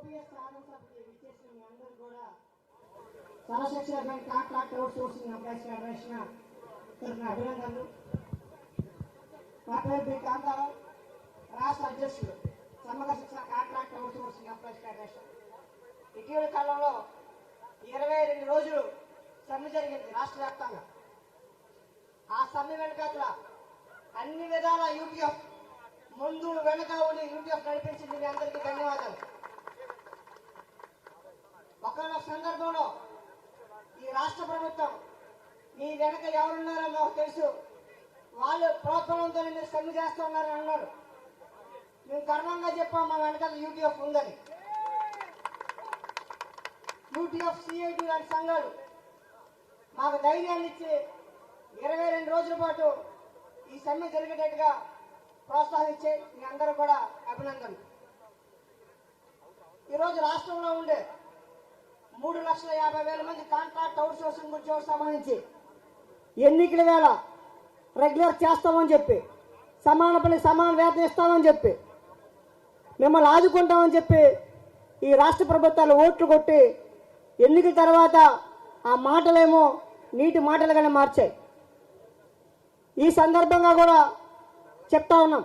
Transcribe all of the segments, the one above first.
OPS అందరూ కూడా సర్వశిక్షణ బ్యాంక్ contract outsourcing employees federation తరఫున అభినందనలు. నా పేరు బి కాంతారావు రాష్ట్ర అధ్యక్షుడు సమగ్ర శిక్షణ contract outsourcing employees federation ఇటీవల కాలంలో ఇరవై రెండు రోజులు సమ్మె జరిగింది రాష్ట్ర వ్యాప్తంగా. ఆ సమ్మె వెనకాతల అన్ని విధాల యూటీఎఫ్ ముందు వెనక ఉండి యూటీఎఫ్ నడిపించింది మీ అందరికీ ధన్యవాదాలు. ఒకనొక సందర్భంలో ఈ రాష్ట్ర ప్రభుత్వం మీ వెనక ఎవరున్నారో మాకు తెలుసు. వాళ్ళు ప్రోత్సాహంతో మీరు సమ్మె చేస్తున్నారని అన్నారు. మేము గర్వంగా చెప్పాం మా వెనకాల యూటీఎఫ్ ఉందని. యూటీఎఫ్ సిఐటి లాంటి సంఘాలు మాకు ధైర్యాన్ని ఇచ్చి ఇరవై రెండు రోజుల పాటు ఈ సమ్మె జరిగేటట్టుగా ప్రోత్సాహించే మీ అందరూ కూడా అభినందనలు. ఈరోజు రాష్ట్రంలో ఉండే మూడు లక్షల యాభై వేల మంది కాంట్రాక్ట్ అవుట్ సోర్సింగ్ ఉద్యోగం సంబంధించి ఎన్నికల వేళ రెగ్యులర్ చేస్తామని చెప్పి సమాన పని సమాన వేతన ఇస్తామని చెప్పి మిమ్మల్ని ఆదుకుంటామని చెప్పి ఈ రాష్ట్ర ప్రభుత్వాలు ఓట్లు కొట్టి ఎన్నికల తర్వాత ఆ మాటలేమో నీటి మాటలుగానే మార్చాయి. ఈ సందర్భంగా కూడా చెప్తా ఉన్నాం.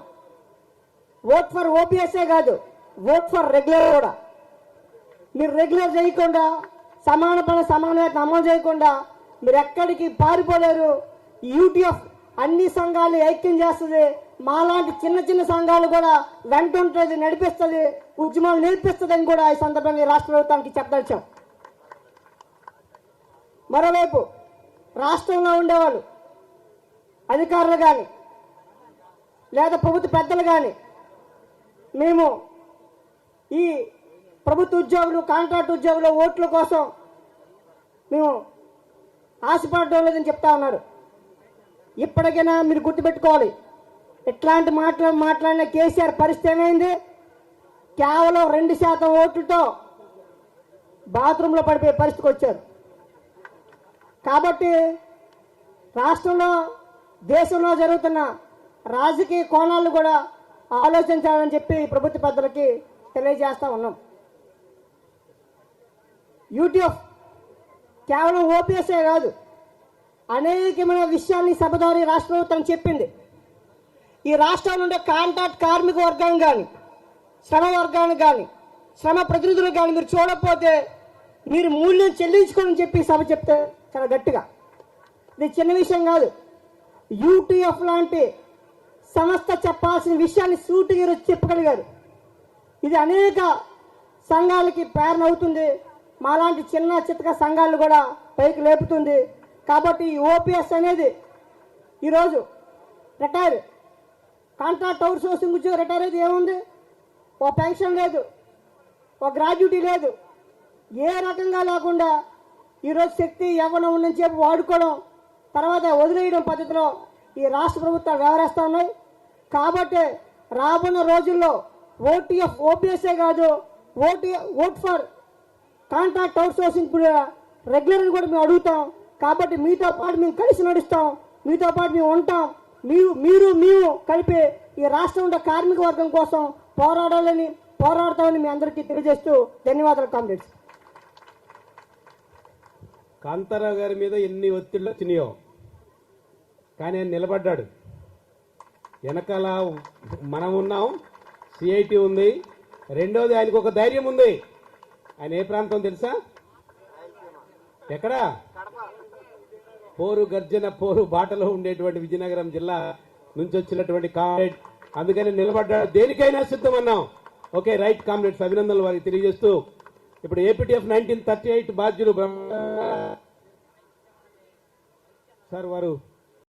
ఓట్ ఫర్ ఓపీఎస్ఏ కాదు ఓట్ ఫర్ రెగ్యులర్ కూడా. మీరు రెగ్యులర్ చేయకుండా సమాన పని సమానత అమలు చేయకుండా మీరు ఎక్కడికి పారిపోలేరు. యూటీఎఫ్ అన్ని సంఘాలు ఐక్యం చేస్తుంది. మాలాంటి చిన్న చిన్న సంఘాలు కూడా వెంట నడిపిస్తుంది ఉద్యమాలు నేర్పిస్తుందని కూడా ఈ సందర్భంగా రాష్ట్ర ప్రభుత్వానికి చెప్పదలిచాం మరోవైపు రాష్ట్రంలో ఉండేవాళ్ళు అధికారులు కానీ లేదా ప్రభుత్వ పెద్దలు కానీ మేము ఈ ప్రభుత్వ ఉద్యోగులు కాంట్రాక్ట్ ఉద్యోగులు ఓట్ల కోసం మేము ఆశపడడం లేదని చెప్తా ఉన్నారు. ఇప్పటికైనా మీరు గుర్తుపెట్టుకోవాలి. ఇట్లాంటి మాటలు మాట్లాడిన కేసీఆర్ పరిస్థితి ఏమైంది? కేవలం రెండు శాతం ఓట్లతో బాత్రూంలో పడిపోయే పరిస్థితికి వచ్చారు. కాబట్టి రాష్ట్రంలో దేశంలో జరుగుతున్న రాజకీయ కోణాలు కూడా ఆలోచించాలని చెప్పి ప్రభుత్వ పెద్దలకి తెలియజేస్తా ఉన్నాం. యూట్యూబ్ కేవలం ఓపీఎస్ఏ కాదు. అనేకమైన విషయాల్ని సభ ద్వారా రాష్ట్ర ప్రభుత్వం చెప్పింది. ఈ రాష్ట్రంలో ఉండే కాంట్రాక్ట్ కార్మిక వర్గాన్ని కానీ శ్రమ వర్గాన్ని కానీ శ్రమ ప్రతినిధులు కానీ మీరు చూడకపోతే మీరు మూల్యం చెల్లించుకోని చెప్పి సభ చెప్తే చాలా గట్టిగా. ఇది చిన్న విషయం కాదు. యూటీఎఫ్ లాంటి సంస్థ చెప్పాల్సిన విషయాన్ని సూటిగా చెప్పగలిగారు. ఇది అనేక సంఘాలకి ప్రేరణ అవుతుంది. మాలాంటి చిన్న చిత్తక సంఘాలు కూడా పైకి లేపుతుంది. కాబట్టి ఈ ఓపీఎస్ అనేది ఈరోజు రిటైర్. కాంట్రాక్ట్ అవుట్ సోర్సింగ్ ఉద్యోగం రిటైర్ అయితే ఏముంది? ఓ పెన్షన్ లేదు. ఓ గ్రాడ్యుటీ లేదు. ఏ రకంగా లేకుండా ఈరోజు శక్తి యవ్వనం ఉందని చెప్పి వాడుకోవడం తర్వాత వదిలేయడం పద్ధతిలో ఈ రాష్ట్ర ప్రభుత్వాలు వ్యవహరిస్తూ ఉన్నాయి. కాబట్టి రాబోన్న రోజుల్లో ఓటీఎఫ్ ఓపీఎస్ఏ కాదు OT vote for contract outsourcing కూడా కూడా మేము అడుగుతాం. కాబట్టి మీతో పాటు మేము కలిసి నడుస్తాం. మీతో పాటు మేము ఉంటాం. మీరు మీరు మేము కలిపి ఈ రాష్ట్రంలో కార్మిక వర్గం కోసం పోరాడాలని పోరాడతామని మీ అందరికీ తెలియజేస్తూ ధన్యవాదాలు కామ్రేడ్స్. కాంతారావు గారి మీద ఎన్ని ఒత్తిళ్ళు వచ్చినాయో. కానీ ఆయన నిలబడ్డాడు. వెనకాల మనం ఉన్నాం. సిఐటి ఉంది. రెండోది ఆయనకు ఒక ధైర్యం ఉంది. ఆయన ఏ ప్రాంతం తెలుసా? ఎక్కడా? పోరు గర్జన పోరు బాటలో ఉండేటువంటి విజయనగరం జిల్లా నుంచి వచ్చినటువంటి కామ్రేడ్. అందుకని నిలబడ్డాడు దేనికైనా సిద్ధం అన్నాం. ఓకే రైట్ కామ్రేడ్స్ అభినందనలు వారికి తెలియజేస్తూ. ఇప్పుడు ఏపీటీఎఫ్ నైన్టీన్ థర్టీ ఎయిట్ బాధ్యులు సార్ వారు